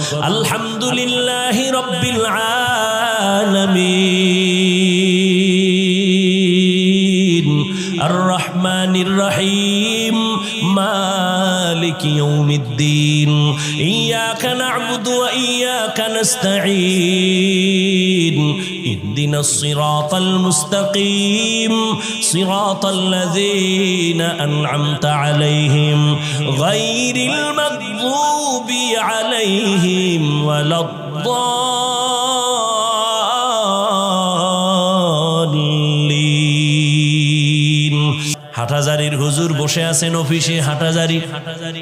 আলহামদুলিল্লাহ রব্বিল আলামিন। আর রহমানির রহিম। মালিক ইয়াউমিদ্দিন। ইয়াকা না'বুদু ওয়া ইয়াকা নাস্তাঈন اهدنا الصراط المستقيم صراط الذين أنعمت عليهم غير المغضوب عليهم ولا الضالين হাটাজারির হুজুর বসে আছেন অফিসে হাটাজারি হাটাজারি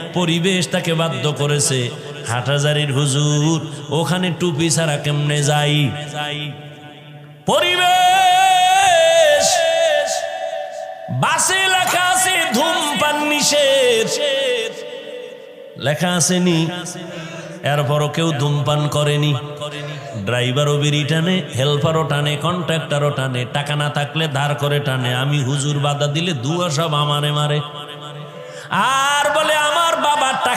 পরিবেশ তাকে বাধ্য করেছে। হাটাজারির হুজুর, ওখানে টুপি ছাড়া কেমনে যাই? পরিবেশ! বাসে লেখা আছে, ধূমপান নিষেধ। লেখা এরপরও কেউ ধূমপান করেনি। ড্রাইভারও বিড়ি টানে, হেল্পারও টানে, কন্ট্রাক্টরও টানে, টাকা না থাকলে ধার করে টানে। আমি হুজুর বাধা দিলে দুয়া সব আমারে মারে। আর বলে, আমার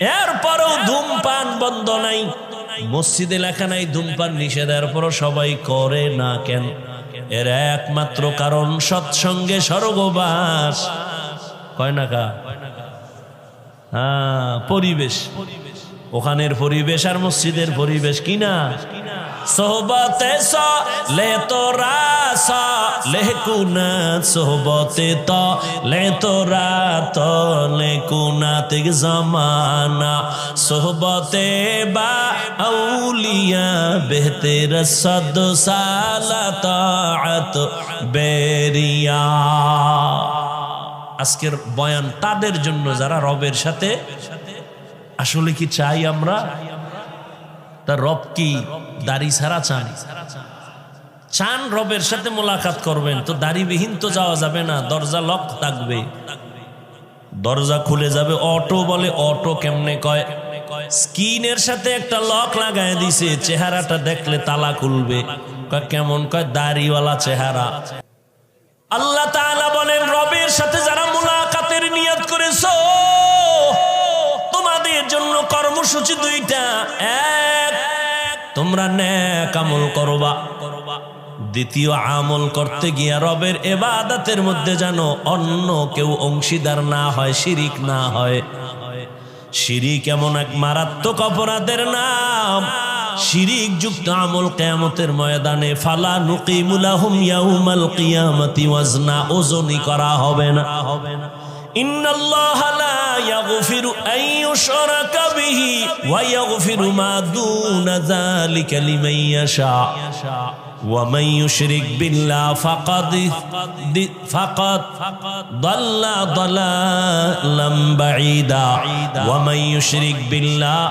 এরপরও ধূমপান বন্ধ নাই। মসজিদে লেখা নাই, ধূমপান নিষেধ, এরপরও সবাই করে না কেন? এর একমাত্র কারণ সৎসঙ্গে স্বর্গবাস। কয় না কা হ্যাঁ পরিবেশ। ওখানের পরিবেশ আর মসজিদের পরিবেশ কিনা সোহবতে স লে তোরা স লে কুনাত সোহবতে ত, লে তোরা ত লে কুনাত জমানা। সোহবতে বা আউলিয়া বেহতের সদ সালাত বেরিয়া। আজকের বয়ান তাদের জন্য, যারা রবের সাথে, আসলে কি চাই আমরা? তার রব কি দাড়ি ছাড়া চান? চান রবের সাথে মোলাকাত করবেন, তো দাড়িবিহীন তো যাওয়া যাবে না, দরজা লক থাকবে। দরজা খুলে যাবে অটো বলে অটো কেমনে কয়? স্কিনের সাথে একটা লক লাগায় দিছে, চেহারাটা দেখলে তালা খুলবে। কেমন? কয়, দাড়িওয়ালা চেহারা। আল্লাহ তাআলা বলেন, রবের সাথে যারা মুলাকাতের নিয়ত করেছ, তোমাদের জন্য কর্মসূচি দুইটা। এক, তোমরা ন্যাক আমল করবা। দ্বিতীয় আমল করতে গিয়া রবের এবাদাতের মধ্যে যেন অন্য কেউ অংশীদার না হয়, শিরিক না হয়। শিরিক এমন এক মারাত্মক অপরাধের নাম। শিরিক যুক্ত আমল কেয়ামতের ময়দানে, ফালা নুকিমুলাহুম ইয়াউমাল কিয়ামতি ওয়াজনা, ওজনই করা হবে না হবে না। ইন্নাল্লাহা লা ইয়াগফিরু আন ইউশরাকা বিহি ওয়া ইয়াগফিরু মা দুনা যালিকা লিমান ইয়াশা। ومن يشرك بالله فقد فقد ضل ضلالا بعيدا. ومن يشرك بالله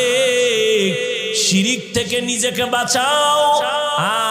শিরিক থেকে নিজেকে বাঁচাও। আর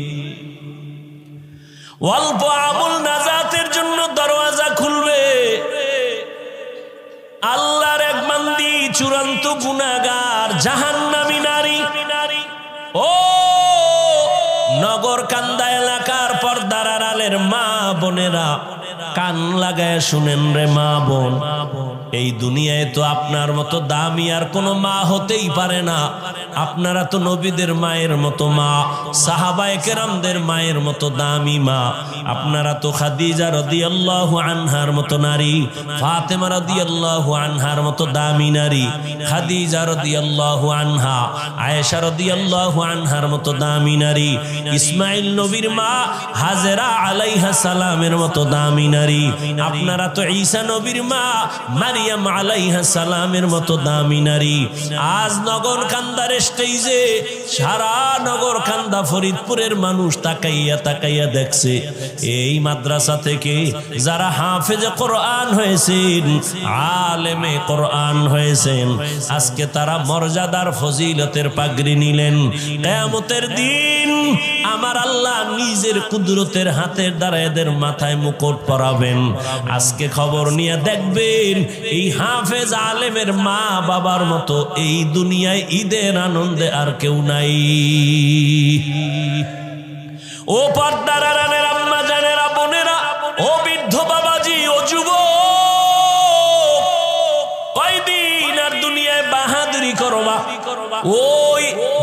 অল্প আমল নাজাতের জন্য দরওয়াজা খুলবে। আল্লাহর এক মান্দি চূড়ান্ত গুনাগার নামি নারী। ও নগর কান্দা এলাকার পর্দার আড়ালের মা বোনেরা, কান লাগায় শুনেন রে মা বোন মা বোন। এই দুনিয়ায় তো আপনার মতো দামি আর কোনো মা হতেই পারে না। আপনারা তো নবীদের মায়ের মতো মা, সাহাবায়ে কেরামদের মায়ের মতো দামি মা। আপনারা তো খাদিজা রাদিয়াল্লাহু আনহার মতো নারী, ফাতেমা রাদিয়াল্লাহু আনহার মতো দামি নারী, খাদিজা রাদিয়াল্লাহু আনহা, আয়েশা রাদিয়াল্লাহু আনহার মতো দামি নারী, ইসমাইল নবীর মা হাজেরা আলাইহা সালামের মতো দামি নারী। আপনারা তো ঈসা নবীর মা মারিয়াম আলাইহা সালামের মতো দামি নারী। আজ নগর কান্দার স্টেজে সারা নগর কান্দা ফরিদপুরের মানুষ তাকাইয়া তাকাইয়া দেখছে, এই মাদ্রাসা থেকে যারা হাফেজে কোরআন হয়েছেন, আলেমে কোরআন হয়েছেন, আজকে তারা মর্যাদার ফজিলতের পাগড়ি নিলেন। কেয়ামতের দিন আমার আল্লাহ নিজের কুদরতের হাতের দ্বারা এদের মাথায় মুকুট পরাবেন। আজকে খবর নিয়ে দেখবেন, এই হাফেজ আলেমের মা বাবার মতো এই দুনিয়ায় ঈদের আনন্দে আর কেউ নাই। ও পর্দারা রানের আম্মা, জানেরা, বোনেরা, ও বৃদ্ধ বাবাজি, ও যুব কয়দিন আর দুনিয়ায় বাহাদুরি করবা ওই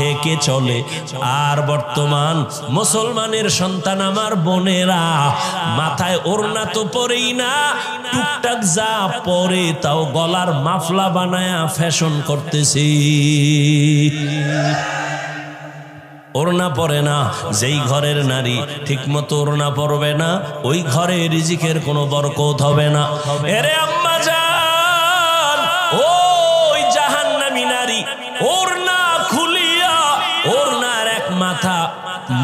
ঢেকে চলে। আর বর্তমান মুসলমানের সন্তান আমার বোনেরা, মাথায় ওড়না তো পরেই না, টুকটাক যা পরে তাও গলার মাফলা বানায়া ফ্যাশন করতেছি। ওড়না পরে না, যেই ঘরের নারী ঠিক মতো ওড়না পরবে না, ওই ঘরে রিজিকের কোনো বরকত হবে না। এরে আম্মা জান, ওই জাহান্নামী নারী, ওড়না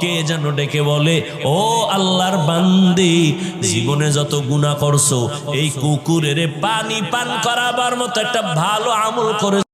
কে যেন ডেকে বলে, ও আল্লাহর বান্দি, জীবনে যত গুণা করছ, এই কুকুরের পানি পান করাবার মতো একটা ভালো আমল করে